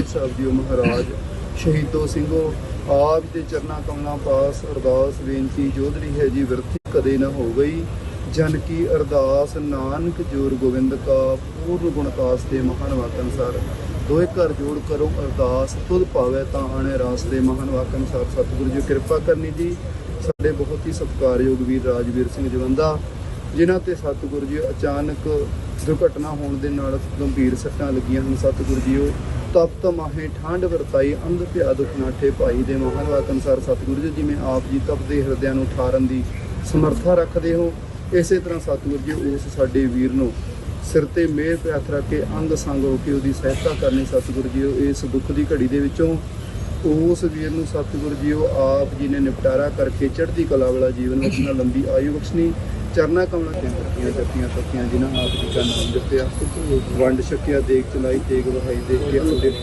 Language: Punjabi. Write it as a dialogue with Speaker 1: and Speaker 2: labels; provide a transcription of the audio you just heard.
Speaker 1: ਮਾਨ ਸਾਹਿਬ ਜੀ ਮਹਾਰਾਜ, ਸ਼ਹੀਦੋ ਸਿੰਘੋ, ਆਪ ਦੇ ਚਰਨਾਂ ਕਮਲਾਂ ਪਾਸ ਅਰਦਾਸ ਬੇਨਤੀ ਜੋਦੜੀ ਹੈ ਜੀ, ਵਿਰਥੀ ਕਦੇ ਨਾ ਹੋ ਗਈ। ਜਨ ਕੀ ਅਰਦਾਸ, ਨਾਨਕ ਜੋਰ ਗੋਬਿੰਦ ਕਾ, ਪੂਰਨ ਗੁਣ ਦੇ ਮਹਾਨ ਵਾਕ ਅਨਸਾਰ। ਦੋਏ ਘਰ ਜੋੜ ਕਰੋ ਅਰਦਾਸ, ਤੁਧ ਭਾਵੇ ਤਾਂ ਆਣੇ ਰਾਸ ਦੇ ਮਹਾਨ ਵਾਕ ਅਨਸਾਰ। ਸਤਿਗੁਰੂ ਜੀ ਕਿਰਪਾ ਕਰਨੀ ਜੀ। ਸਾਡੇ ਬਹੁਤ ਹੀ ਸਤਿਕਾਰਯੋਗ ਵੀਰ ਰਾਜਵੀਰ ਸਿੰਘ ਜਵੰਦਾ, ਜਿਨ੍ਹਾਂ ਤੇ ਸਤਿਗੁਰੂ ਜੀ ਅਚਾਨਕ ਦੁਰਘਟਨਾ ਹੋਣ ਦੇ ਨਾਲ ਗੰਭੀਰ ਸੱਟਾਂ ਲੱਗੀਆਂ ਹਨ। ਸਤਿਗੁਰੂ ਜੀ ਉਹ ਤਪਤ ਮਾਹੇ ਠੰਡ ਵਰਤਾਈ, ਅੰਧ ਪਿਆ ਦੁਖ ਨਾਠੇ ਭਾਈ ਦੇ ਮਹਾਨ ਵਾਕ ਅਨੁਸਾਰ ਸਤਿਗੁਰੂ ਜੀ, ਜਿਵੇਂ ਆਪ ਜੀ ਤਪਦੇ ਹਿਰਦਿਆਂ ਨੂੰ ਠਾਰਨ ਦੀ ਸਮਰੱਥਾ ਰੱਖਦੇ ਹੋ, ਇਸੇ ਤਰ੍ਹਾਂ ਸਤਿਗੁਰੂ ਜੀ, ਉਸ ਸਾਡੇ ਵੀਰ ਨੂੰ ਸਿਰ ਤੇ ਮਿਹਰ ਪਿਆਥ ਰੱਖ ਕੇ ਅੰਗ ਸੰਗ ਹੋ ਕੇ ਉਹਦੀ ਸਹਾਇਤਾ ਕਰਨੀ ਸਤਿਗੁਰੂ ਜੀ, ਉਹ ਇਸ ਦੁੱਖ ਦੀ ਘੜੀ ਦੇ ਵਿੱਚੋਂ ਉਸ ਵੀਰ ਨੂੰ ਸਤਿਗੁਰੂ ਜੀ, ਉਹ ਆਪ ਜੀ ਨੇ ਨਿਪਟਾਰਾ ਕਰਕੇ ਚੜ੍ਹਦੀ ਕਲਾ ਵਾਲਾ ਜੀਵਨ ਵਿੱਚ ਨਾ ਲੰਬੀ ਆਯੂ ਬਖਸ਼ਣੀ ਚਰਨਾ ਕਮਲਾਂ ਦੀਆਂ ਕਰਤੀਆਂ ਜੱਤੀਆਂ ਤੱਤੀਆਂ ਜਿਨ੍ਹਾਂ ਆਪ ਜੀ ਦਾ ਨਾਮ ਦਿੱਤਿਆ ਵੰਡ ਛਕਿਆ ਦੇਖ ਚਲਾਈ ਤੇਗ ਵਹਾਈ ਦੇਖ ਕੇ